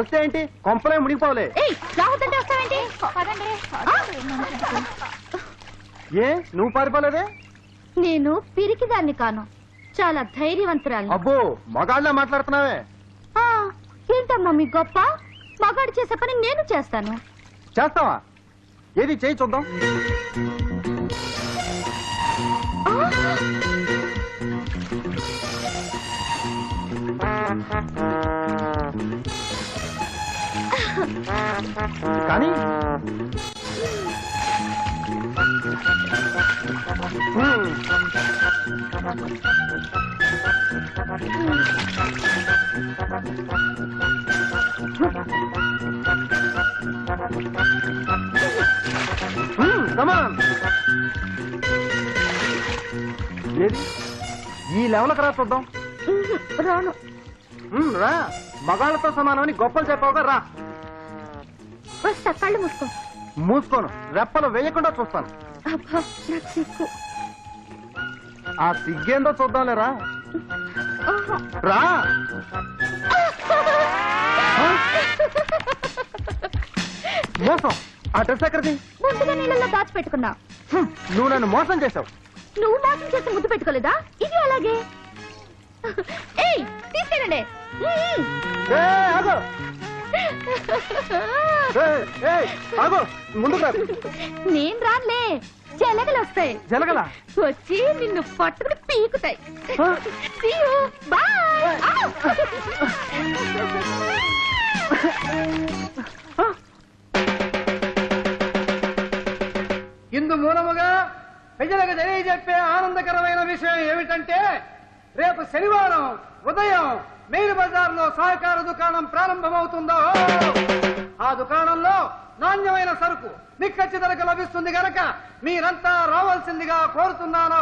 వస్తే ఏంటి? కొంపలే మునిగిపోలే ఏయ్ రావద్దంటే వస్తావేంటి? ఏ? నువ్వు పారిపోలేదే? నేను పిరికిదాన్ని కాను. చాలా ధైర్యవంతురాలు అబ్బో మగాళ్ళ మాట్లాడుతున్నావే. ఏంటమ్మా మీ గొప్ప? మగాడు చేసే పని నేను చేస్తాను. చేస్తావా? ఏది చేయి చూద్దాం. ఆ! కానీ. ఏది? ఈ లెవెల్కి రా చూద్దాం. రాను. రా. మగాళ్ళతో సమానమని గొప్పలు చెప్పావుగా రా. వస్తా కళ్ళు మూసుకో. మూసుకోను. రెప్పలు వేయకుండా చూస్తాను. అబ్బా నాకు సిక్కు ఆ సిగ్గేందో చూద్దాంలేరా. రా. ఆ? మోసం. ఆ డ్రెస్ ఎక్కడిది? ముందుగా నీళ్ళలో దాచిపెట్టుకున్నా హ్మ్, నువ్వు నన్ను మోసం చేసావు నువ్వు మోసం చేసి ముద్దు పెట్టుకోలేదా? ఇది అలాగే. ఏయ్ తీసుకెళ్ళండి. ఉమ్. ఏ, ఆగు. ఏ, ఏ, ఆగు. ముందుకు రా నేను రానులే జలగలు వస్తాయి జలగల వచ్చి నిన్ను పట్టుకుని పీకుతాయి ఆ? See you. Bye. ఆవ్. ఇందు మూలముగా ప్రజలకు తెలియజెప్పే ఆనందకరమైన విషయం ఏమిటంటే రేపు శనివారం ఉదయం మెయిన్ బజార్లో సహకార దుకాణం ప్రారంభమవుతుందో దుకాణంలో నాణ్యమైన సరుకు నిక్కచ్చి ధరకు లభిస్తుంది గనక మీరంతా రావాల్సిందిగా కోరుతున్నాను.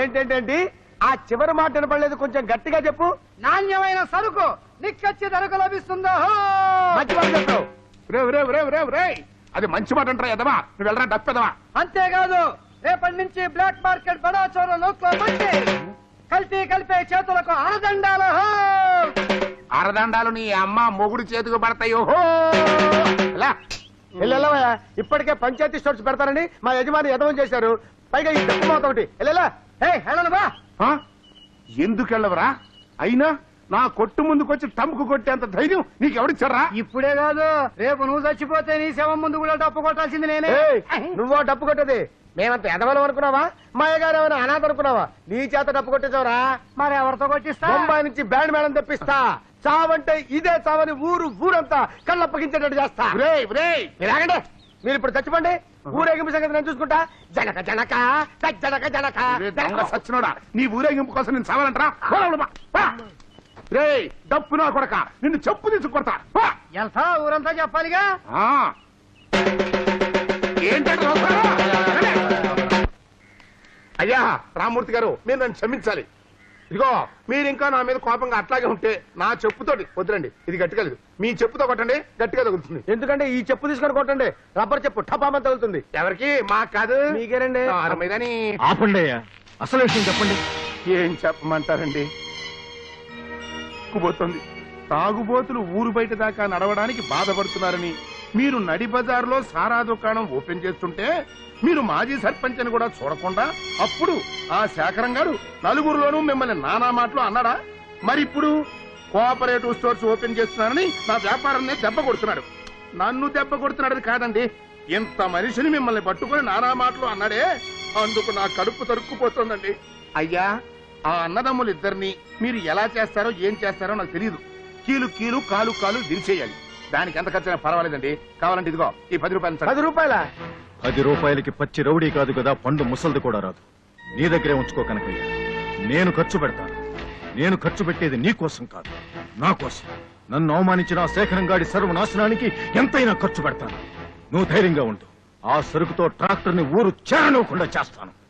ఏంటేంటేంటి ఆ చివరి మాట వినపడలేదు కొంచెం గట్టిగా చెప్పు. నాణ్యమైన సరుకు నిక్కచ్చి ధరకు లభిస్తుందో? మంచి మాట చెప్పావు. రే అది మంచి మాట అంటారా ఎదవా నువ్వు వెళ్ళరా డప్పెదవా అంతేకాదు రేపటి నుంచి బ్లాక్ మార్కెట్ బడా చోర పట్టి కల్తీ కలిపే చేతులకు ఆనదండాలు అరదండాలు నీ అమ్మ మొగుడు చేతికి పడతాయి ఓహో! ఎలా? వెళ్ళవయ్యా ఇప్పటికే పంచాయతీ స్టోర్స్ పెడతారని మా యజమాని యదవం చేశారు. పైగా ఈ దెబ్బ మాత ఒకటి. వెళ్ళా హే బా. ఆ? ఎందుకు వెళ్ళవరా అయినా నా కొట్టు ముందుకొచ్చి టంపుకు కొట్టేంత ధైర్యం నీకు ఎవడిచ్చారా ఇప్పుడే కాదు. రేపు నువ్వు చచ్చిపోతే నీ శవం ముందు కూడా డప్పు కొట్టాల్సింది నేనే. నువ్వో డప్పు కొట్టేది? మేమంత ఎదవలం అనుకున్నావా? మా అయ్యగారు ఏమైనా అనాథ అనుకున్నావా? నీ చేత డప్పు కొట్టేసావురా. మరి ఎవరితో కొట్టిస్తా? బొంబాయి నుంచి బ్యాండ్ మేడం తెప్పిస్తా. చావంటే ఇదే చావని ఊరు ఊరంతా కళ్ళప్పగించేటట్టు చేస్తా. మీరాగండి మీరు ఇప్పుడు చచ్చిపోండి. ఊరేగింపు సంగతి నేను చూసుకుంటా. జనక జనక జనక జనక. సచ్చినోడా నీ ఊరేగింపు కోసం నేను చావాలంటరా? రే డప్పు నా కొడక నిన్ను చెప్పు తీసి కొడతా. వెళ్తా ఊరంతా చెప్పాలిగా? ఆ. ఏంటంటే. అయ్యా రామూర్తి గారు మీరు నన్ను క్షమించాలి. ఇదిగో మీరు ఇంకా నా మీద కోపంగా అట్లాగే ఉంటే నా చెప్పుతోటి వద్దురండి. ఇది గట్టిగా లేదు. మీ చెప్పుతో కొట్టండి గట్టిగా తగులుతుంది. ఎందుకంటే ఈ చెప్పు తీసుకొని కొట్టండి. రబ్బర్ చెప్పు టపామని తగులుతుంది. ఎవరికి? మాకు కాదు. మీకేనండి? ఆరు మీదని. ఆపండి అసలు విషయం చెప్పండి. ఏం చెప్పమంటారండి? ఎక్కుపోతుంది తాగుబోతులు ఊరు బయట దాకా నడవడానికి బాధపడుతున్నారని మీరు నడి బజార్లో సారా దుకాణం ఓపెన్ చేస్తుంటే మీరు మాజీ సర్పంచ్ అని కూడా చూడకుండా అప్పుడు ఆ శేఖరం గారు నలుగురిలోనూ మిమ్మల్ని నానా మాటలు అన్నాడా? మరి ఇప్పుడు కోఆపరేటివ్ స్టోర్స్ ఓపెన్ చేస్తున్నారని నా వ్యాపారాన్ని దెబ్బ కొడుతున్నాడు. నన్ను దెబ్బ కొడుతున్నాడు కాదండి. ఇంత మనిషిని మిమ్మల్ని పట్టుకుని నానా మాటలు అన్నాడే అందుకు నా కడుపు తరుక్కుపోతుందండి. అయ్యా ఆ అన్నదమ్ములు ఇద్దరిని మీరు ఎలా చేస్తారో ఏం చేస్తారో నాకు తెలియదు కీలు కీలు కాలు కాలు దిరిచేయాలి దానికి ఎంత ఖర్చైనా పర్వాలేదండి. కావాలంటే ఇదిగో ఈ పది రూపాయలు. పది రూపాయల? పది రూపాయలకి పచ్చి రౌడీ కాదు కదా పండు ముసల్ది కూడా రాదు. నీ దగ్గరే ఉంచుకో కనకయ్య. నేను ఖర్చు పెడతాను నేను ఖర్చు పెట్టేది నీ కోసం కాదు నా కోసం. నన్ను అవమానించిన ఆ శేఖరం గాడి సర్వనాశనానికి ఎంతైనా ఖర్చు పెడతాను. నువ్వు ధైర్యంగా ఉండు. ఆ సరుకుతో ట్రాక్టర్ని ఊరు చేరనివ్వకుండా చేస్తాను.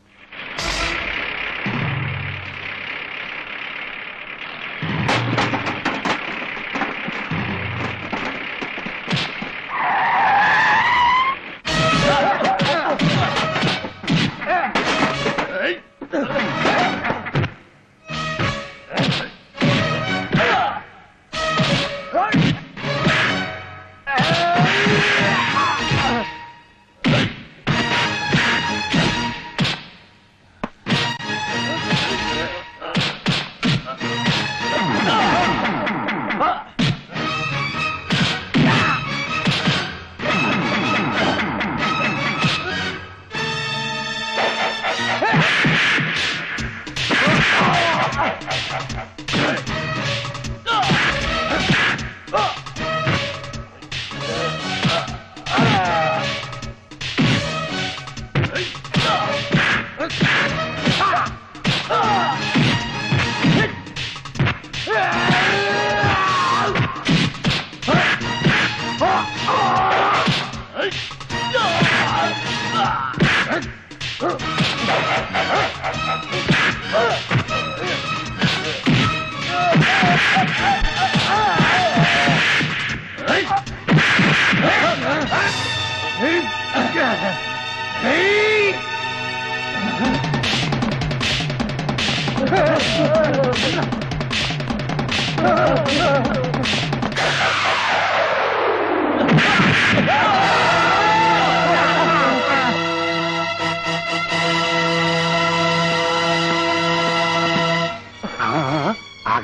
Ah!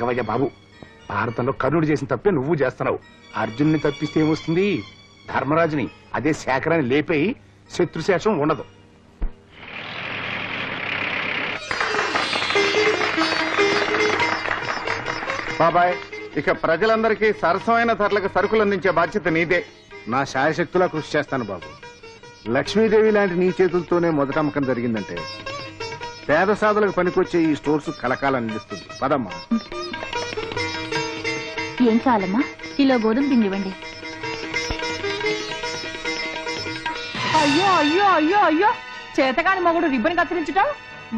ఆగవయ్యా బాబు. భారతంలో కర్ణుడు చేసిన తప్పే నువ్వు చేస్తున్నావు. అర్జున్ని తప్పిస్తే ఏమొస్తుంది? ధర్మరాజుని అదే శేఖరాన్ని లేపేయి శత్రుశేషం ఉండదు. బాబాయ్ ఇక ప్రజలందరికీ సరసమైన ధరలకు సరుకులు అందించే బాధ్యత నీదే. నా శాయశక్తులా కృషి చేస్తాను బాబు. లక్ష్మీదేవి లాంటి నీ చేతులతోనే మొదట అమ్మకం జరిగిందంటే పేద సాధులకు పనికొచ్చే ఈ స్టోర్స్ కలకాలం నిలుస్తుంది. పదమ్మా. ఏం కావాలమ్మా కిలో గోధుమ పిండి ఇవ్వండి. అయ్యో అయ్యో అయ్యో అయ్యో. చేతగాని మొగుడు రిబ్బన్ కత్తిరించటం?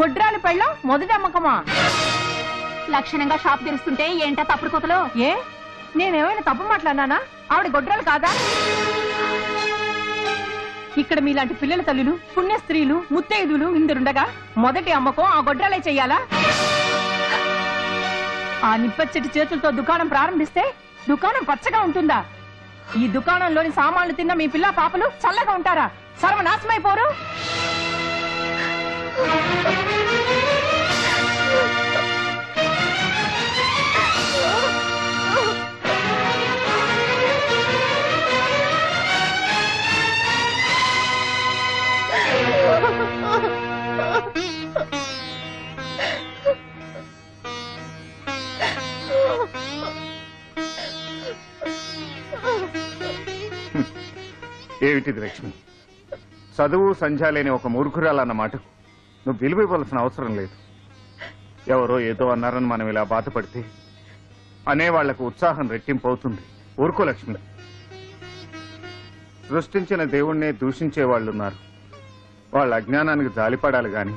గొడ్రాలి పెళ్ళం మొదటి అమ్మకమా? లక్షణంగా షాప్ తెరుస్తుంటే ఏంటా తప్పుడు కొతలో? ఏ? నేనేమైనా తప్పు మాట్లాడినానా? ఆవిడ గొడ్రాలు కాదా? ఇక్కడ మీలాంటి పిల్లల తల్లులు పుణ్య స్త్రీలు ముత్తైదులు ఇందరుండగా మొదటి అమ్మకం ఆ గొడ్రాలే చెయ్యాలా ఆ నిప్పచ్చటి చేతులతో దుకాణం ప్రారంభిస్తే దుకాణం పచ్చగా ఉంటుందా? ఈ దుకాణంలోని సామాన్లు తిన్న మీ పిల్ల పాపలు చల్లగా ఉంటారా? సర్వనాశమైపోరు. ఏమిటిది లక్ష్మి? చదువు సంధ్య లేని ఒక మూర్ఖురాలన్నమాట నువ్వు విలువ ఇవ్వాల్సిన అవసరం లేదు. ఎవరో ఏదో అన్నారని మనం ఇలా బాధపడితే అనేవాళ్ళకు ఉత్సాహం రెట్టింపు అవుతుంది ఊరుకో లక్ష్మి. సృష్టించిన దేవుణ్ణే దూషించే వాళ్ళున్నారు. వాళ్ళ అజ్ఞానానికి జాలిపడాలి గాని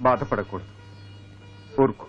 బాధపడకూడదు. ఊరుకో.